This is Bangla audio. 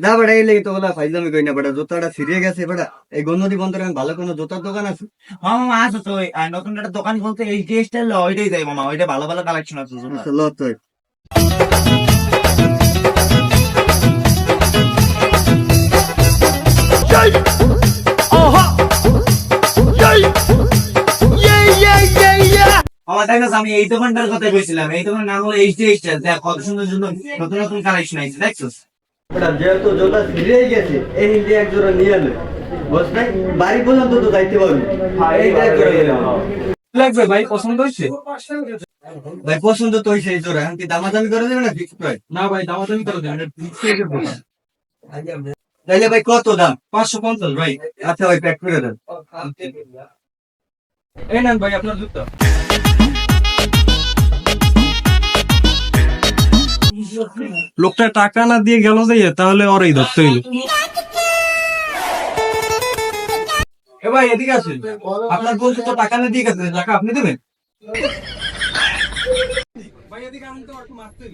না বেটা এই লেগে তো বলা ফাইজলামি কই না বেটা জুতাটা ছিঁড়ে গেছে এই গন্ধদি আমি ভালো কোনো জুতার দোকান আছে? হ্যাঁ মামা আছে তো আহ, নতুন একটা দোকান বলতে এই ওইটাই দেয় মামা ওইটা ভালো ভালো কালেকশন আছে। আচ্ছা, ল তো। আমি এই দোকানটার কথা বলছিলাম। এই দোকানের নাম হলো এইচ ডি এইচ দেখ কত সুন্দর সুন্দর নতুন নতুন কালেকশন আছে দেখছিস? বেটা যেহেতু জুতা ছিঁড়ে গেছে এই হিন্দি এক জোড়া নিয়ে এলে বুঝ বাড়ি পর্যন্ত তো যাইতে পারবি এইটা এক জোড়া নিয়ে লাগবে ভাই পছন্দ হয়েছে? ভাই পছন্দ তো হয়েছে এই জোড়া। কি দামাদামি করে দেবে না ফিক্স প্রাইস না ভাই দামাদামি করে দেন তাইলে ভাই কত দাম? পাঁচশো পঞ্চাশ ভাই। আচ্ছা ভাই প্যাক করে দেন। এই নেন ভাই আপনার জুতো। লোকটা টাকা না দিয়ে গেল যে, তাহলে ওরাই ধরতে হইল। ভাই, এদিকে আসুন। আপনার বলছে তো টাকা না দিয়ে গেছে, টাকা আপনি দেবেন? ভাই, এদিকে আমি তো, একটু মারতে